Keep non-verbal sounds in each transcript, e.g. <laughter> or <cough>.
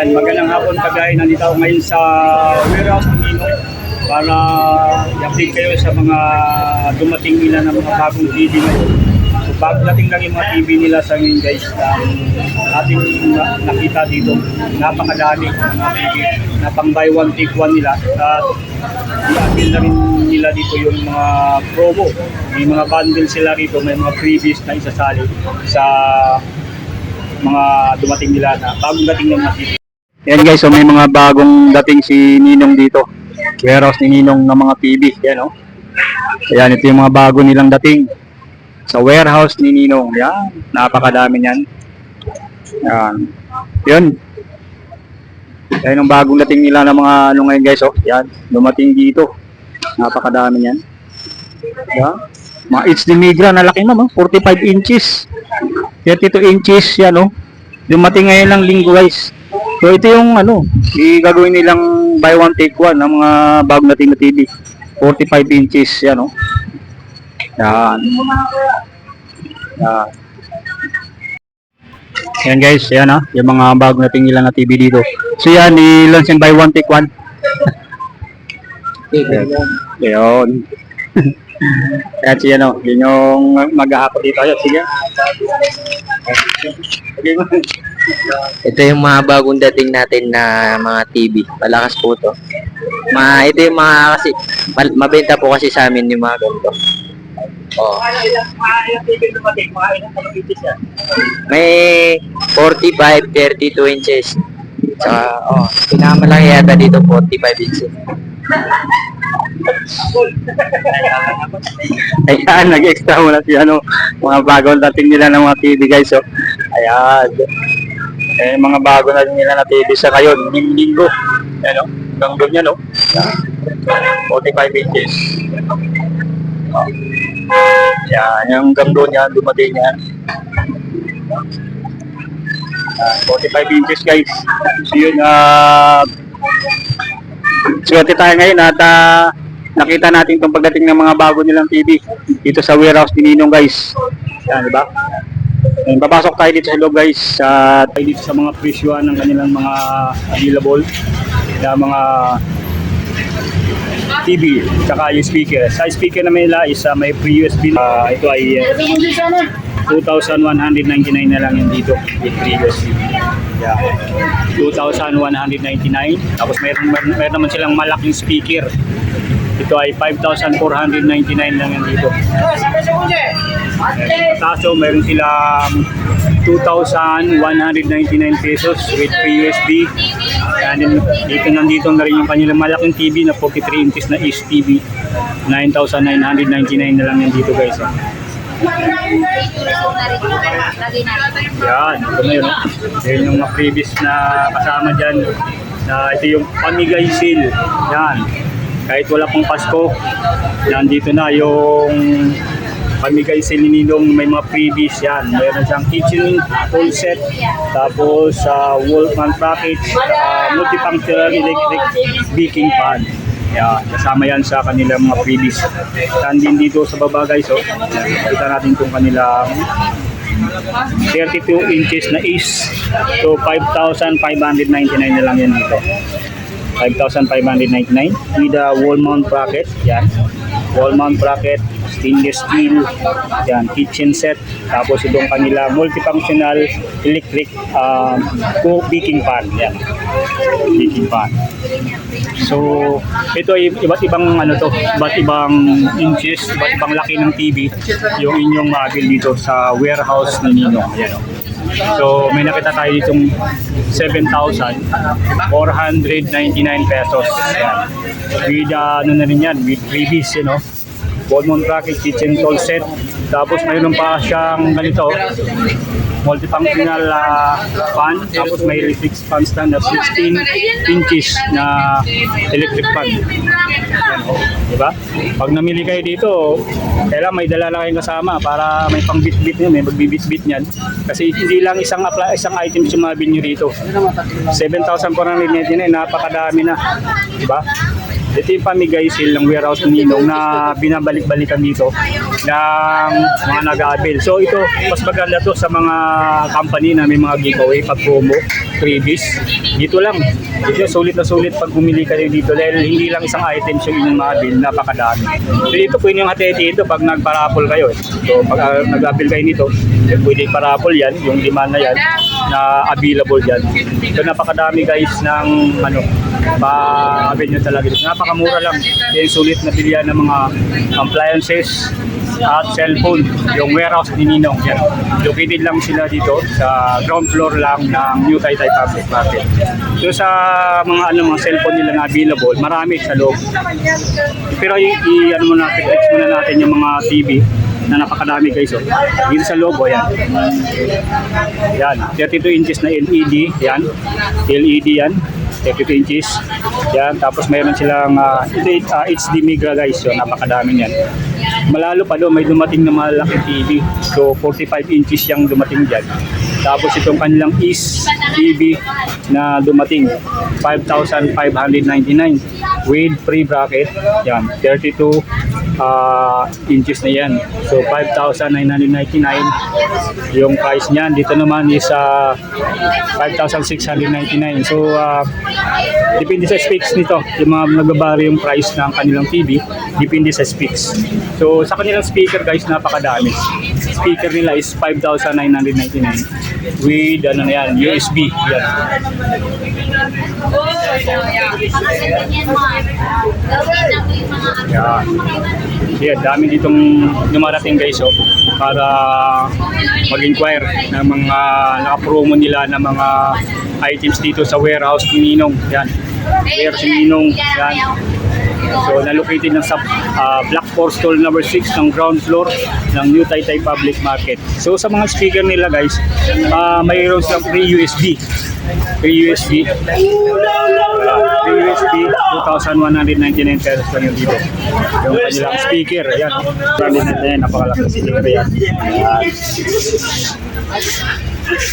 Yan, magandang hapon kagaya. Nandito ako ngayon sa warehouse ng Ninoy para i-update kayo sa mga dumating nila ng mga bagong TV ngayon. So bago dating lang yung mga TV nila sa ngayon guys, um, ating na- nakita dito, napakadami ng TV na pang buy one take one nila at i-update na rin nila dito yung mga promo. May mga bundle sila rito, may mga freebies na isasali sa mga dumating nila na bagong dating ng mga TV. Yan guys, so may mga bagong dating si Ninong dito. Warehouse ni Ninong ng mga TV. Yan oh. Ayan, ito yung mga bago nilang dating. Sa warehouse ni Ninong. Yan, napakadami niyan. Yan. Yun. Yan yung bagong dating nila ng mga ano ngayon guys oh. Yan, dumating dito. Napakadami niyan. Yan. Mga HD Migra na laki naman, 45 inches. 32 inches yan oh. Dumating ngayon lang linggo guys. So ito yung ano, gagawin nilang buy one take one ng mga bagong dating na TV. 45 inches yan oh. Yan. Yan. Yan guys, yan ah, yung mga bagong dating nila na TV dito. So yan, i-launch buy one take one. Yun. Yan <laughs> siya no, yun yung maghahapon dito. Ayun, sige. Mo. Ito yung mga bagong dating natin na mga TV. Malakas po to. Ma, ito yung mga kasi, mal- mabenta po kasi sa amin yung mga ganito. Oh. May 45, 32 inches. Saka, oh, pinakamalaki yata dito 45 inches. Ayan, nag-extra muna si ano, mga bagong dating nila ng mga TV guys. So, ayan. Eh, mga bago na nila na TV sa ngayon, ling- linggo. Ayan o, hanggang doon yan o. 45 inches. Oh. Yan, yung hanggang doon yan, dumating yan. Ah, 45 inches guys. So yun, ah, Swerte tayo ngayon at ah, nakita natin itong pagdating ng mga bago nilang TV dito sa warehouse ni Ninong guys. Yan, di ba? Ayun, papasok tayo dito sa loob guys. At tayo dito sa mga presyuan ng kanilang mga available na mga TV tsaka yung speaker. Sa speaker naman nila is ah, may free USB. Ah, ito ay ah, 2,199 na lang yung dito with free USB. Yeah. 2,199. Tapos mayroon, mayroon, mayroon naman silang malaking speaker. Ito ay 5,499 lang yan dito. Taso mayroon silang 2,199 pesos with free USB. And then dito nandito na rin yung kanilang malaking TV na 43 inches na Ish TV. 9,999 na lang yan dito guys. ah. Yan, ito na yun. oh. Yan yung mga previous na kasama dyan. Na ito yung pamigay sale. Yan. Kahit wala pang Pasko, nandito na yung pamigay sale ni Ninong. May mga previous yan. Mayroon siyang kitchen full set. Tapos sa wall fan package. Uh, multifunctional electric baking pan. Yan, kasama yan sa kanilang mga previous. Nandin dito sa baba guys, oh. Kita natin kung kanilang 32 inches na is. So 5,599 na lang yan dito. 5,599 with a wall mount bracket. Yan. Wall mount bracket, stainless steel, yan, kitchen set, tapos itong kanila multifunctional electric um, cook baking pan. Yan. Baking pan. So, ito ay iba't ibang ano to, iba't ibang inches, iba't ibang laki ng TV yung inyong mabil dito sa warehouse ni Ninong. Ayan o. So, may nakita tayo ditong 7,499 pesos. Ayan. With uh, ano na rin yan, with freebies, you know. Wallmont bracket, kitchen tool set. Tapos mayroon pa siyang ganito, multifunctional uh, fan. Tapos may electric fan stand na 16 inches na electric fan. Diba? Pag namili kayo dito, kailangan may dala lang kayong kasama para may pang bit-bit nyo, may magbibit-bit niyan. Kasi hindi lang isang apply, isang item yung mabil nyo dito. 7,499, napakadami na. Diba? Ito yung pamigay sale ng warehouse ni Ninong na binabalik-balikan dito ng mga nag-aabil. So ito, mas maganda to sa mga company na may mga giveaway pag promo. freebies. Dito lang. Dito, sulit na sulit pag bumili kayo dito dahil hindi lang isang items yung inyong mabil, napakadami. So dito po yung hati dito pag nagparapol kayo. So pag uh, nag-apil kayo nito, eh, pwede parapol yan, yung demand na yan, na available dyan. So napakadami guys ng ano, pa-avail nyo talaga dito. Napakamura lang. Yan sulit na bilihan ng mga appliances, at cellphone, yung warehouse ni Ninong. Yan. Located lang sila dito sa ground floor lang ng New Taytay Public Market. So sa mga ano mga cellphone nila na available, marami sa loob. Pero i, i ano muna, flex muna natin yung mga TV na napakadami guys. Oh. Dito sa loob, oh, yan. Yan, 32 inches na LED, yan. LED yan. 32 inches. Yan, tapos mayroon silang uh, HD Migra guys. So, napakadami niyan. Malalo pa doon, may dumating na malaki TV. So, 45 inches yung dumating dyan. Tapos itong kanilang East TV na dumating, 5,599 with free bracket. Yan, 32 uh, inches na yan. So, 5,999 yung price niyan. Dito naman is uh, 5,699. So, uh, depende sa specs nito. Yung mga nagbabari yung price ng kanilang TV, depende sa specs. So, sa kanilang speaker guys, napakadami. Speaker nila is 5,999 with ano na yan, USB. Yan. Yan. Yeah, dami ditong dumarating guys oh, para mag-inquire ng mga naka-promo nila ng mga items dito sa warehouse ni Ninong. Yan. Warehouse ni Ninong. Yan. So, na-located na sa ah, Black Forest Stall number 6 ng ground floor ng New Taytay Public Market. So, sa mga speaker nila guys, ah, mayroon silang free USB. Free USB. Ah, free USB, 2,199 pesos lang yung dito. Yung kanilang speaker, yan. Branded na yan, napakalaki speaker yan. Yan.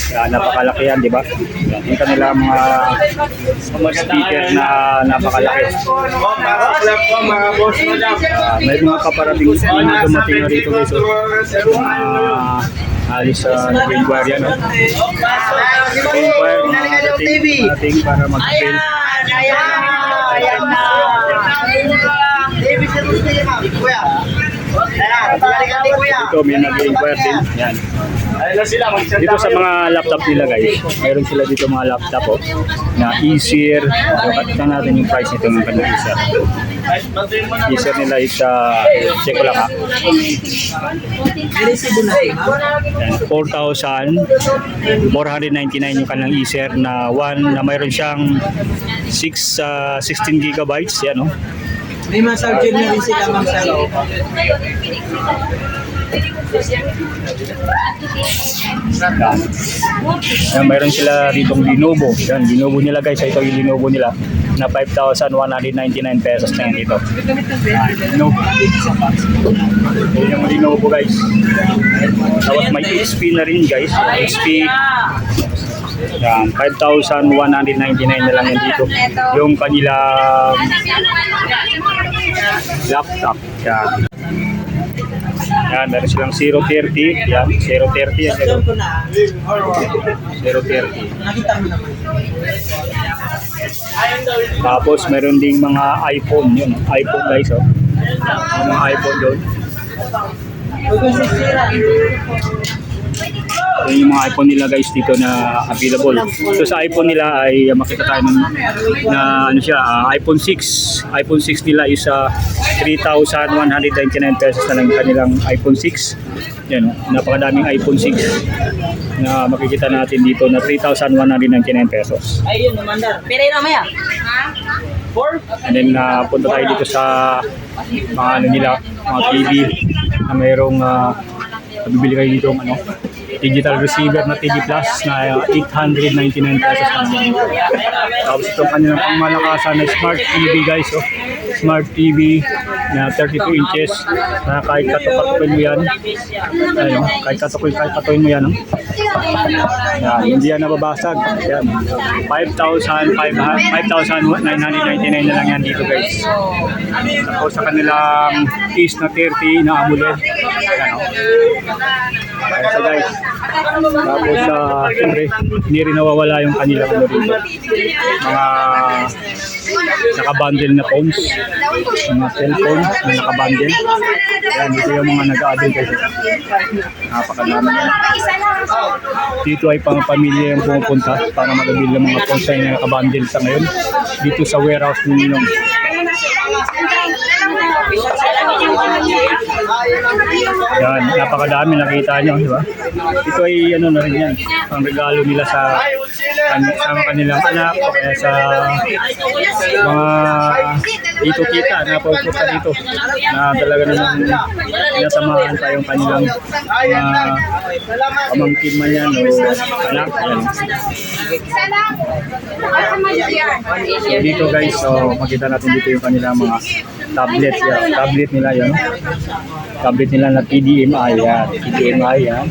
Yan, napakalaki yan, di ba? Yung kanilang mga mga speaker na napakalaki. Ah, may mga kaparating na dumating na rito guys. oh. Ah, alis sa yan. Oh. Nag-inquire, mga dating, dating para mag-fill. Ayan na. David, sino niya, ma'am? Kuya. Ayan, balik-balik, kuya. Dito may nag-inquire din. Yan. Dito sa mga laptop nila guys, mayroon sila dito mga laptop oh, na easier. So, cut na natin yung price nito ng kanilang easier. Easier nila is uh, check ko lang ha. Yan, 4,499 yung kanilang easier na one na mayroon siyang 6 uh, 16 gigabytes yan oh. May mga charger na rin sila, ma'am, sa. Yan. Mayroon sila ditong Lenovo. Yan, Lenovo nila guys. Ito yung Lenovo nila na 5,199 pesos na yan dito. Lenovo. Yan yung Lenovo guys. Tapos may HP na rin guys. HP. Yan, 5,199 na lang yan dito. Yung kanilang laptop. Yan. Yan, meron silang 030. Yan, 030. Yan, Alam ko na. 030. Nakita mo naman. Tapos meron ding mga iPhone yun. iPhone guys oh. Yung mga iPhone doon. Yun yung mga iPhone nila guys dito na available. So sa iPhone nila ay uh, makita tayo ng, na ano siya, ah, iPhone 6. iPhone 6 nila is uh, 3,199 pesos na lang kanilang iPhone 6. Yan, oh, napakadaming iPhone 6 na makikita natin dito na 3,199 pesos. Ayun, umandar. Pereira maya. Four? And then uh, punta tayo dito sa mga ano nila, mga TV na mayroong uh, bibili kayo dito ng ano, digital receiver na TV Plus na uh, 899 pesos lang. Tapos itong kanilang pangmalakasan na smart TV guys. Oh. Smart TV na 32 inches na kahit katukatukin mo yan. Ayun, oh, kahit katukin, kahit katukin mo yan. Oh. Yan, hindi yan nababasag. Yan. 5,500 5,999 na lang yan dito guys. Tapos sa kanilang case na 30 na AMOLED. Yan, oh. Ayan so guys. Tapos, uh, siyempre, hindi rin nawawala yung kanilang ano rito. Mga nakabundle na phones. Mga cellphone na nakabundle. Ayan, ito yung mga nag-a-avail guys. Napakadami yan. Dito ay pang pamilya yung pumupunta para magabil ng mga phones na nakabundle sa ngayon. Dito sa warehouse ng Ninong. Yan, napakadami nakita nyo, di ba? Ito ay ano na rin yan, ang regalo nila sa sa kanilang anak o kaya sa mga dito kita na pupunta dito na talaga namang pinasamahan pa yung kanilang mga pamangkin man yan o anak. Yan. Dito guys, so makita natin dito yung kanilang mga tablet yan. Tablet nila yan. Tablet nila na TDMI yan. TDMI yan.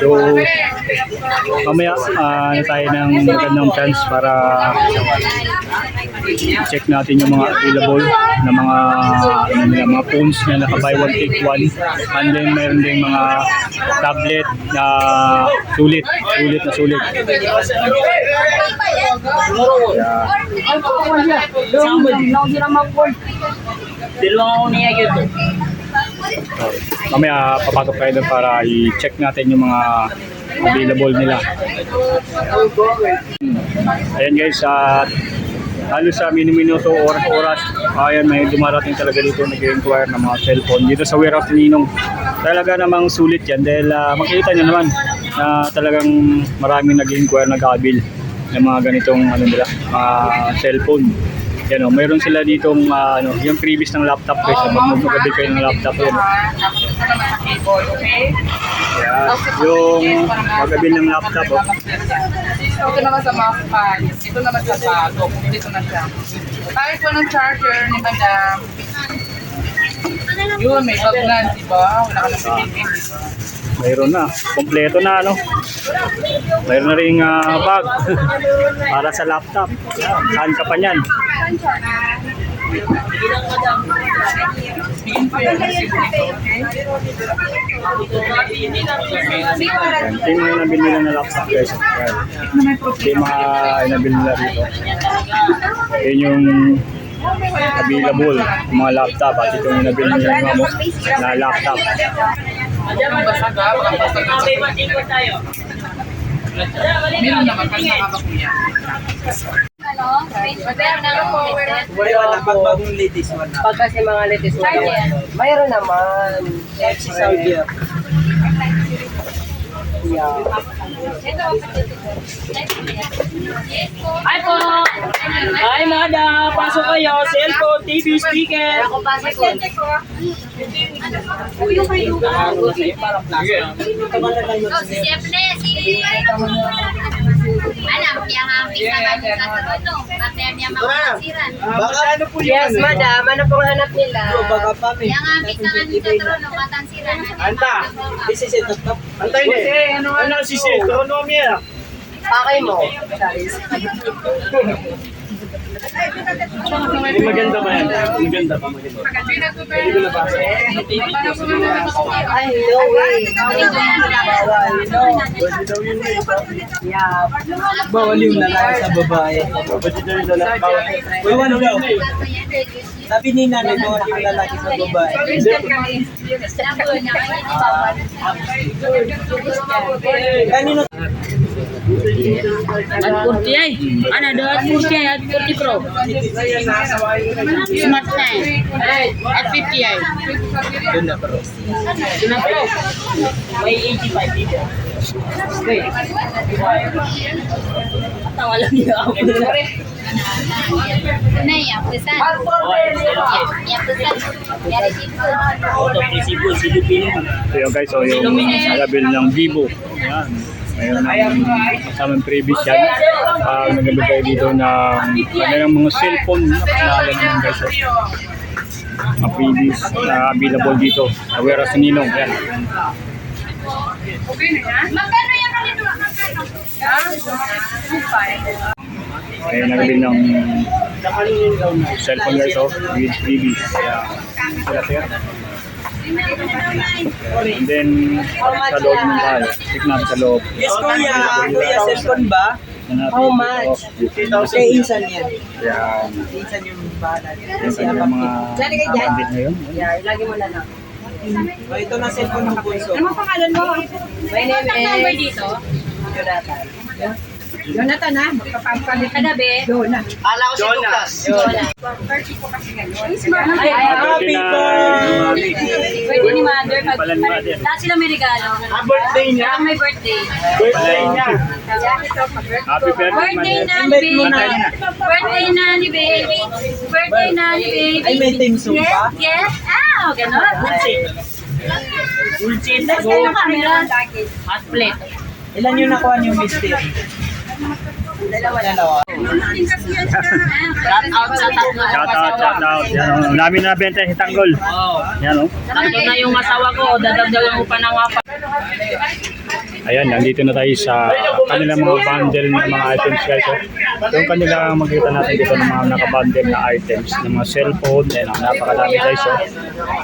So, mamaya uh, tayo ng magandang chance para check natin yung mga available na mga ano nila, mga phones na naka buy one take one and then meron din mga tablet na sulit sulit na sulit yeah. So, mamaya papasok tayo doon para i-check natin yung mga available nila. Ayan guys, at halos sa minuto oras-oras, ayan may dumarating talaga dito nag-inquire ng mga cellphone dito sa warehouse ni Ninong. Talaga namang sulit yan dahil ah, makikita nyo naman na talagang maraming nag-inquire nag-abil ng mga ganitong ano nila, mga cellphone. Yan o, mayroon sila ditong ah, ano, yung previous ng laptop guys, mag magkabi kayo ng laptop yan. Yan, yung magabil ng laptop oh. Ito naman sa mga files. Ito naman sa bago. Dito na siya. Kahit po ng charger ni Madam. Yun, may bag na, di ba? Wala ka nang pipipin. Mayroon na. Kompleto na, ano? Mayroon na rin ah, bag <laughs> para sa laptop. Saan ka pa niyan? Tingin ko yung receipt nito. Yan. Ito yung mga nabili nila na laptop, guys. Yan. Ito yung mga nabili nila rito. Yan yung available, yung mga laptop. At ito yung nabili nila ng mga na laptop. Ang basag ha, ang basag ang Meron naman pag. Bagong one na. Pag kasi mga latest na mayroon naman. Si Saudi. Ay po! Ay, madam! Pasok kayo! Cellphone, TV, speaker! Ako pasok ko. Siyempre, si... Alam, kaya nga ang pisa nga sa todo. Pater niya makakasiran. Baka ano po yun? Yes, madam. Ano pong hanap nila? Baka pa may. Kaya nga ang pisa nga sa trono, matansiran. Anta! This is it. Antay na. Ano ano si Sid? Economia. Pakay mo. <laughs> Maganda ba yan? Maganda ba? Maganda. Ay, no way. Bawal yung lalaki sa babae. Pwede daw yung lalaki. Bawal daw. Sabi ni nanay, bawal yung lalaki sa babae. Kanino? At 40 ay. Ano, doon 40 ay at 40 Pro. Smart 9. At 50 ay. Doon na bro. Doon na Pro. May 85 dito. Okay. Tawa lang niya ako. Na. Yari dito. So yun guys, so yung nagabil ng Vivo. Yan. Mayroon ng kasamang previous yan. Uh, nagabigay dito ng kanilang mga cellphone na pangalan ng guys. So, mga previous na available dito. Aware sa Ninong. Yan. Okay na yan? Magkano yung kanino? Magkano? Ayun, nagabil ng cellphone guys. So, with previous. Yan. Sila sir. And then, sa loob ng tayo. Tignan sa loob. Yes, kuya. Kuya, cellphone ba? How much? Dito. Kay Insan yan. Yan. Insan yung bahala. Yan kanilang mga kapatid ngayon. Oh, ito na cellphone ng bunso. Ano pangalan mo? My name is... number dito? Jonathan. Jonathan ha? Magpapampalit ka na be? Jonah. Ala ko si Lucas. Birthday ko kasi ngayon. Ay, Happy birthday! Pwede ni Mother. Pag, Pala ni Mother. lahat sila may regalo. Ah, birthday niya. Parang may birthday. Birthday niya. Happy birthday, Birthday na ni baby. Birthday na ni baby. Birthday na ni baby. Ay, may team Yes, pa? yes. Ah, ganon. Ulchin. Tapos kayo ng camera. Hot plate. Ilan yung nakuha niyo mystery? Dalawa. Dalawa. Shout out sa tatlo. Shout out, shout out. Yan o. Ang dami na benta si Tanggol. Oo. Yan o. Tatlo na yung asawa ko. Dadagdagan ko pa ng apat. Ayan, nandito na tayo sa kanilang mga bundle ng mga items guys. So, yung kanilang makikita natin dito ng mga nakabundle na items ng mga cellphone. Ayan, ang napakadami guys. So,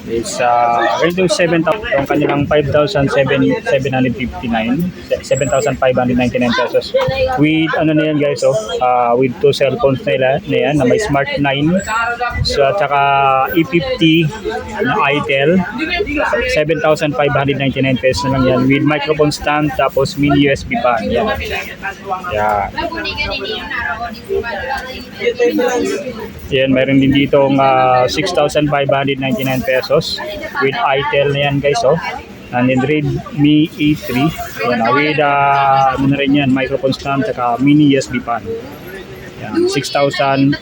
is uh, ganito yung 7,000, yung kanilang 5,759, 7,599 pesos. With ano na yan guys, so, uh, with two cellphones nila na yan, na may Smart 9, so, at saka E50 na ITEL, 7,599 pesos na lang yan with microphone stand tapos mini USB pa. Yan. Yan. Yan, meron din dito ng 6,599 pesos with ITEL na yan guys oh. And then Redmi A3 yan, ah, with uh, ano na rin yan, microphone stand saka mini USB pa. Yan, 6,599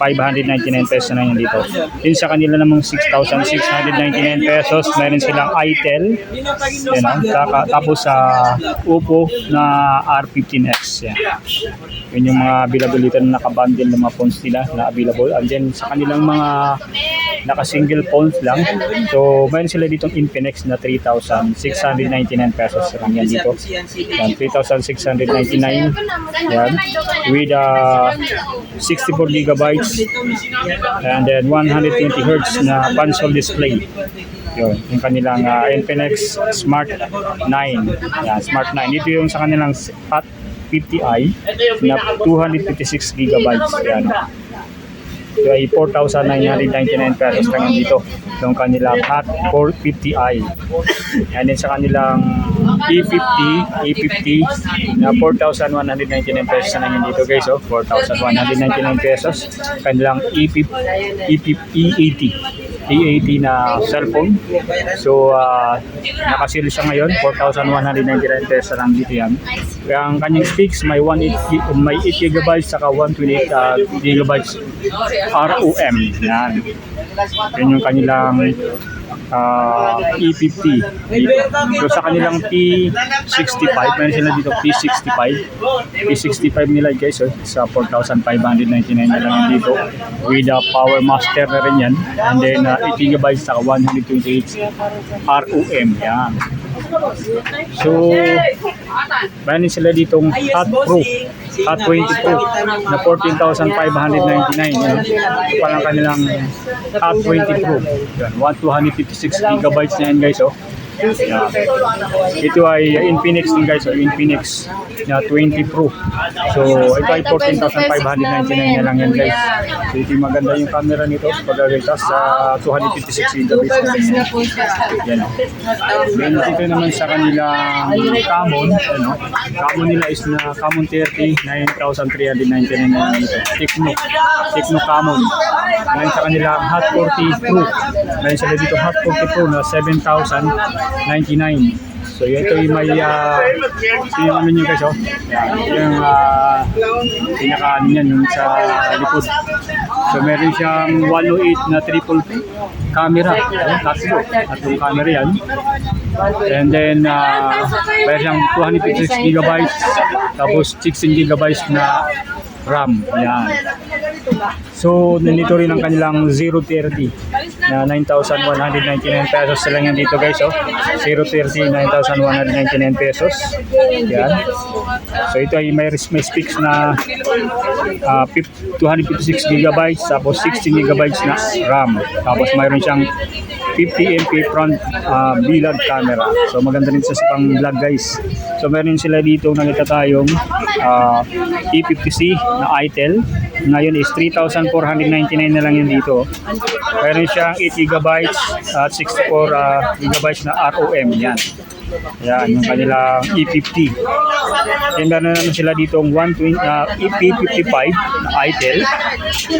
pesos na yan dito. Yun sa kanila namang 6,699 pesos, meron silang ITEL, yan, ah, saka- tapos sa Oppo na R15X. Yan. Yun yung mga available dito na nakabundle ng mga phones nila na available. And then sa kanilang mga naka-single phones lang. So, meron sila ditong Infinix na 3,699 pesos lang yan dito. Yan, 3,699. Yan. With uh, 64 gigabytes and then 120 hertz na console display. Yun, yung kanilang uh, Infinix Smart 9. Yan, Smart 9. Ito yung sa kanilang Hot 50i na 256 gigabytes. Yan. Ito ay 4,999 pesos lang dito. Yung kanilang Hot 450i. And then sa kanilang E50, E50 na 4,199 pesos na yan dito guys. Oh, 4,199 pesos. Kanilang E E50, E50, E80. E80 na cellphone. So, uh, nakasil siya ngayon. 4,199 pesos lang dito yan. Kaya ang kanyang sticks may 1 gi- may 8 gigabytes saka 128 uh, gigabytes ROM. Yan. Yan yung kanilang uh, E50 dito. So sa kanilang P65, meron sila dito P65. P65 nila guys, oh, sa 4,599 na lang dito. With a Power Master na rin yan. And then uh, 8 gigabytes saka 128 ROM. Yan. So, din sila ditong Hot Pro. Hot 20 Pro na 14,599. Yan. Ito pa lang kanilang Hot 20 Pro. Yan. 1,256 gigabytes na yan guys. Oh. Ito ay Infinix din guys. Infinix na 20 Pro. So, ito ay 14,599 na lang yan guys. So, ito yung maganda yung camera nito. Pagkagaytas sa 256 gigabytes na yan. Then dito naman sa kanilang common, ano, common nila is na common 30, 9,399 na yan dito. Tecno, Tecno common. Ngayon sa kanilang Hot 40 Pro, ngayon sila dito Hot 40 Pro na 7,099. So ito yung may, uh, yung ano nyo guys, oh. Yan, yung uh, pinaka ano yung sa likod. So meron siyang 108 na triple camera. Ayan, tatlo. Tatlong camera yan. And then, uh, meron siyang 256 gigabytes. Tapos 16 gigabytes na RAM. Yan. So, nandito rin ang kanilang 030 na 9,199 pesos sila yan dito guys. Oh. 030, 9,199 pesos. Yan. So, ito ay may, may specs na ah, fif- 256 gigabytes tapos 16 gigabytes na RAM. Tapos mayroon siyang 50 MP front ah, bilad camera. So maganda rin sa pang vlog guys. So meron sila dito nakita tayong ah, E50C na ITEL. Ngayon is 3,499 na lang yun dito. Meron siyang 8 gigabytes at 64 ah, gigabytes na ROM yan. Yan, yung kanilang E50. Then meron naman sila dito ang 120, uh, EP55 na ITEL.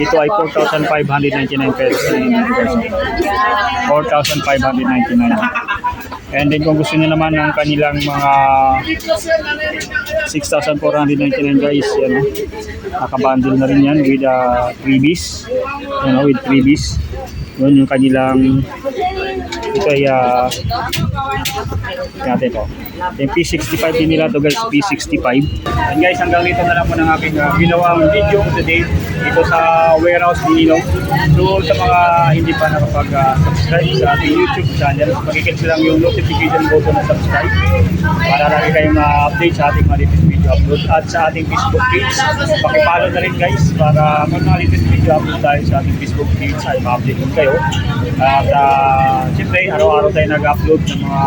Ito ay 4,599 pesos. 4,599. And then kung gusto niyo naman ng kanilang mga 6,499 guys, yan o. Nakabundle na rin yan with uh, freebies. Yan o, with freebies. Yun yung kanilang ito ay uh, natin to. Yung P65 din nila to guys, P65. And guys, hanggang dito na lang po ng aking uh, ginawang video today dito sa warehouse ni Ninong. So sa mga hindi pa nakapag-subscribe sa ating YouTube channel, magkikit lang yung notification button na subscribe para lagi kayong ma-update sa ating mga latest video upload at sa ating Facebook page. Pakipalo na rin guys para kung mga latest video upload tayo sa ating Facebook page ay ma-update din kayo. At uh, siyempre, araw-araw tayo nag-upload ng mga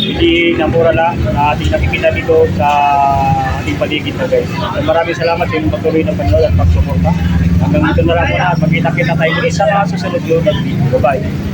hindi na mura lang na ating nakikita dito sa ating paligid na guys. So, maraming salamat sa inyong patuloy na panonood at pagsuporta. Hanggang dito na lang muna at magkita-kita tayo sa mga susunod na video. Bye-bye.